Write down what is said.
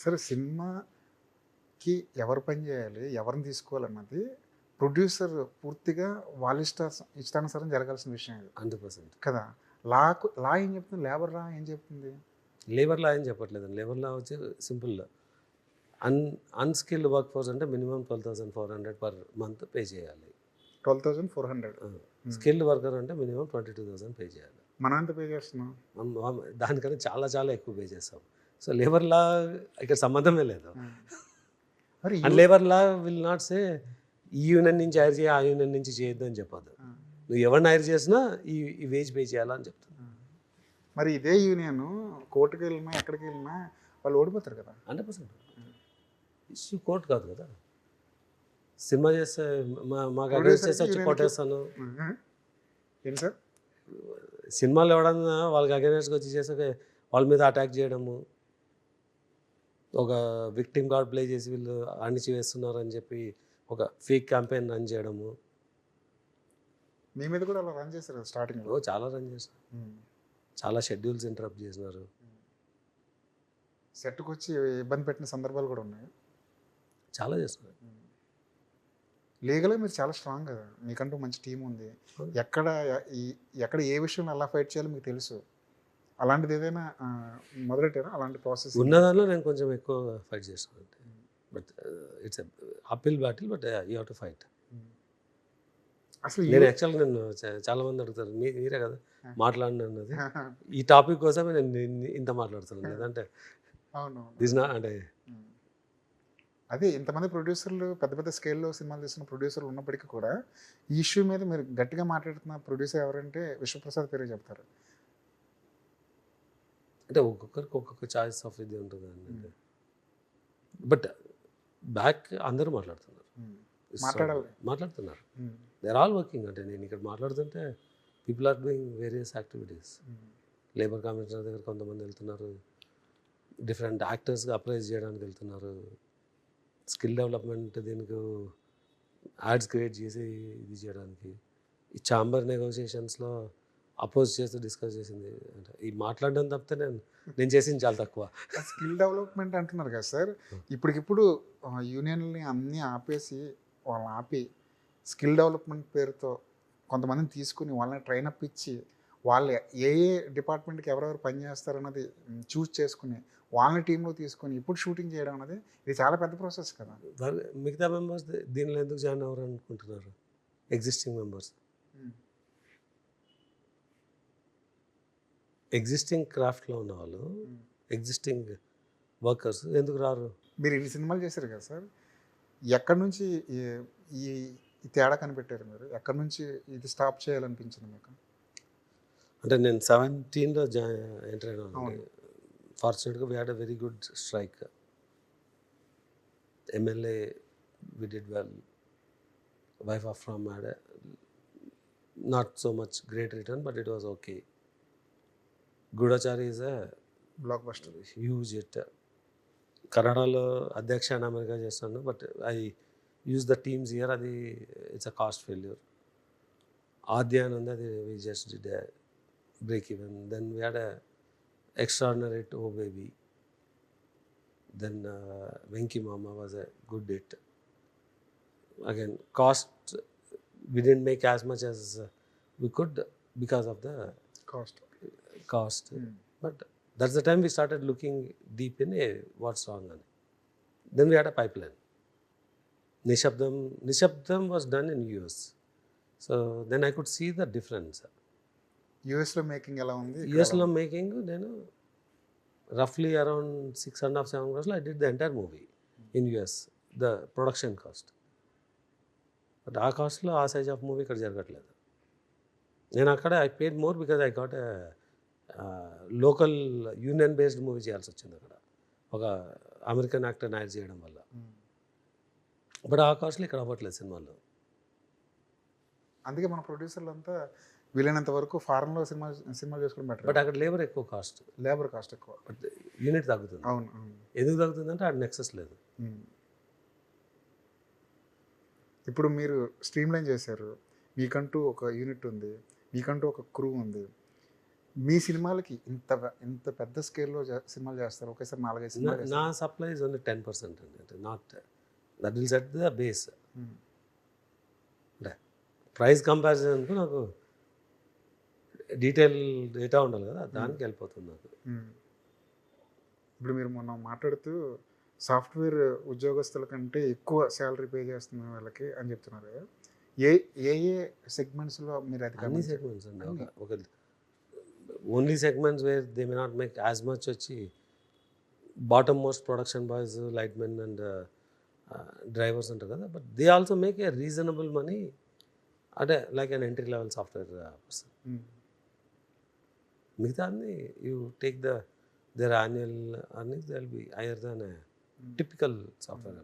సరే సినిమాకి ఎవరు పని చేయాలి ఎవరిని తీసుకోవాలన్నది ప్రొడ్యూసర్ పూర్తిగా వాళ్ళ ఇష్ట ఇష్టానుసారం జరగాల్సిన విషయం ఇది. హండ్రెడ్ పర్సెంట్ కదా? లా లా ఏం చెప్తుంది? లేబర్ లా ఏం చెప్తుంది? లేబర్ లా ఏం చెప్పట్లేదండి. లేబర్ లా వచ్చి simple. Un unskilled work force అంటే minimum twelve thousand four hundred per month pay చేయాలి. Twelve thousand four hundred. Skilled worker అంటే minimum twenty two thousand pay చేయాలి. మనం ఎంత పే చేస్తున్నాం? మనం దానికన్నా చాలా చాలా ఎక్కువ పే చేస్తాం. సో లేబర్ లా ఇక్కడ సంబంధమే లేదు. మరి labour law will not say ఈ యూనియన్ నుంచి హైర్ చేయి ఆ యూనియన్ నుంచి చేయొద్దు అని చెప్పదు నువ్వు ఎవరిని హైర్ చేసినా ఈ ఈ వేజ్ పే చేయాలని చెప్తుంది. మరి ఇదే యూనియన్ కోర్టుకి వెళ్ళినా ఎక్కడికి వెళ్ళినా వాళ్ళు ఓడిపోతారు కదా. Hundred percent. ఇష్యూ కోర్టు కాదు కదా. సినిమా చేస్తే మా మాకు అగ్రెస్ చేసి వచ్చి కొట్టేస్తాను. ఏంటి సార్? సినిమాలో ఎవడన్నా వాళ్ళకి అగెనెస్ట్గా వచ్చి చేసాక వాళ్ళ మీద అటాక్ చేయడము. ఒక విక్టిమ్ కార్డ్ ప్లే చేసి వీళ్ళు అణిచి వేస్తున్నారని చెప్పి ఒక ఫేక్ క్యాంపెయిన్ రన్ చేయడము. మీ మీద కూడా అలా రన్ చేశారు స్టార్టింగ్ ఓ చాలా రన్ చేశారు. చాలా షెడ్యూల్స్ ఇంటరప్ట్ చేసినారు. సెట్కి వచ్చి ఇబ్బంది పెట్టిన సందర్భాలు కూడా ఉన్నాయి. చాలా చేస్తున్నారు. లీగల్గా మీరు చాలా స్ట్రాంగ్ కదా. మీకంటూ మంచి టీం ఉంది. ఎక్కడ ఈ- ఎక్కడ ఏ విషయంలో ఎలా ఫైట్ చేయాలో మీకు తెలుసు. అలాంటిది ఏదైనా మొదలెట్టారా? అలాంటి ప్రాసెస్ ఉన్న దానిలో నేను కొంచెం ఎక్కువ ఫైట్ చేస్తాను అంటే but it's uphill battle but you have to fight అసలు నేను యాక్చువల్గా నేను చాలా మంది అడుగుతారు మీ మీరే కదా. మాట్లాడిన అన్నది. ఈ టాపిక్ కోసమే నేను ఇంత మాట్లాడుతున్నాను. లేదంటే అవును దిస్ నా అంటే ఉమ్. అదే ఇంతమంది ప్రొడ్యూసర్లు పెద్ద పెద్ద స్కేల్లో సినిమాలు తీస్తున్న ప్రొడ్యూసర్లు ఉన్నప్పటికీ కూడా ఈ ఇష్యూ మీద మీరు గట్టిగా మాట్లాడుతున్న ప్రొడ్యూసర్ ఎవరంటే విశ్వప్రసాద్ పేరే చెప్తారు. అంటే ఒక్కొక్కరికి ఒక్కొక్క చాయిస్ ఆఫ్ ఇది ఉంటుంది అండి బట్ బ్యాక్ అందరూ మాట్లాడుతున్నారు. మాట్లాడాలి. మాట్లాడుతున్నారు. దేర్ ఆల్ వర్కింగ్ అంటే నేను ఇక్కడ మాట్లాడుతుంటే people are doing various activities. Labour commissioner దగ్గర కొంతమంది వెళ్తున్నారు. డిఫరెంట్ యాక్టర్స్గా అప్రైజ్ చేయడానికి వెళ్తున్నారు. స్కిల్ డెవలప్మెంట్ దీనికి యాడ్స్ క్రియేట్ చేసి ఇది చేయడానికి. ఈ చాంబర్ నెగోషియేషన్స్లో అపోజ్ చేస్తూ డిస్కస్ చేసింది. అంటే ఈ మాట్లాడడం తప్పితే నేను నేను చేసింది చాలా తక్కువ. స్కిల్ డెవలప్మెంట్ అంటున్నారు కదా సార్. ఇప్పటికిప్పుడు ఆ, యూనియన్లని అన్నీ ఆపేసి వాళ్ళని ఆపి స్కిల్ డెవలప్మెంట్ పేరుతో కొంతమందిని తీసుకుని వాళ్ళని ట్రైన్ అప్ ఇచ్చి వాళ్ళు ఏ ఏ డిపార్ట్మెంట్కి ఎవరెవరు పనిచేస్తారన్నది చూస్ చేసుకుని వాళ్ళని టీంలో తీసుకొని ఇప్పుడు షూటింగ్ చేయడం అనేది ఇది చాలా పెద్ద ప్రాసెస్ కదా. మిగతా మెంబర్స్ దీనిలో ఎందుకు జాయిన్ అవ్వరు అనుకుంటున్నారు ఎగ్జిస్టింగ్ మెంబర్స్ ఎగ్జిస్టింగ్ క్రాఫ్ట్లో ఉన్న వాళ్ళు ఎగ్జిస్టింగ్ వర్కర్స్ ఎందుకు రారు? మీరు ఇన్ని సినిమాలు చేశారు కదా సార్. ఎక్కడి నుంచి ఈ- తేడా కనిపెట్టారు మీరు? ఎక్కడి నుంచి ఇది స్టాప్ చేయాలనిపించింది మీకు? అంటే నేను సెవెంటీన్లో జాయిన్ ఎంటర్ అయినా. ఫార్చునేట్గా we had a very good strike MLA we did well wife of from had not so much great return but it was okay Goodachari is a blockbuster huge it కన్నడలో అధ్యక్ష అని America చేస్తాను but I use the teams year అది it's a cost failure Aadya అని ఉంది అది we just did break even then we had extraordinary Oh Baby then Venky Mama was a good it again cost we didn't make as much as we could because of the cost cost But that's the time we started looking deep in hey, what's wrong. And then we had a pipeline. Nishabdam, Nishabdam was done in US. So then I could see the difference. యుఎస్లో making ఎలా ఉంది యుఎస్లో? Making నేను రఫ్లీ around six and half seven క్రోర్స్లో I did the entire movie in US the production cost but uh కాస్ట్లో ఆ size of movie ఇక్కడ జరగట్లేదు నేను అక్కడ I paid more because I got local union based movie చేయాల్సి వచ్చింది అక్కడ. ఒక అమెరికన్ యాక్టర్ని యాడ్ చేయడం వల్ల. బట్ ఆ కాస్ట్లో ఇక్కడ అవ్వట్లేదు సినిమాలో అందుకే మన ప్రొడ్యూసర్లు అంతా వీలైనంత వరకు ఫారెన్లో సినిమా సినిమా చేసుకోవడం బట్ బెటర్ అక్కడ లేబర్ ఎక్కువ కాస్ట్. లేబర్ కాస్ట్ ఎక్కువ. బట్ యూనిట్ తగ్గుతుంది. అవును ఎందుకు తగ్గుతుందంటే ఆడ నెక్సెస్ లేదు. ఇప్పుడు మీరు స్ట్రీమ్ లైన్ చేశారు. మీకంటూ ఒక యూనిట్ ఉంది. మీకంటూ ఒక క్రూ ఉంది. మీ సినిమాలకి ఇంత ఇంత పెద్ద స్కేల్లో సినిమాలు చేస్తారు. ఒకేసారి నాలుగైదు సినిమాలు నా supply is only ten percent అండి. అంటే not that will set the base. అంటే ప్రైస్ కంపారిజన్కు నాకు డీటెయిల్ డేటా ఉండాలి కదా దానికి వెళ్ళిపోతుంది నాకు. ఇప్పుడు మీరు మొన్న మాట్లాడుతూ సాఫ్ట్వేర్ ఉద్యోగస్తుల కంటే ఎక్కువ శాలరీ పే చేస్తున్న వాళ్ళకి అని చెప్తున్నారు కదా. ఏ ఏ ఏ సెగ్మెంట్స్లో మీరు అది అన్ని? సెగ్మెంట్స్ అండి. ఒక only segments where they may not make as much వచ్చి bottom most production boys light men and drivers ఉంటారు కదా but they also make a reasonable money అంటే like an entry level software person. మిగతా అన్ని you take the their annual earnings they will be higher than typical software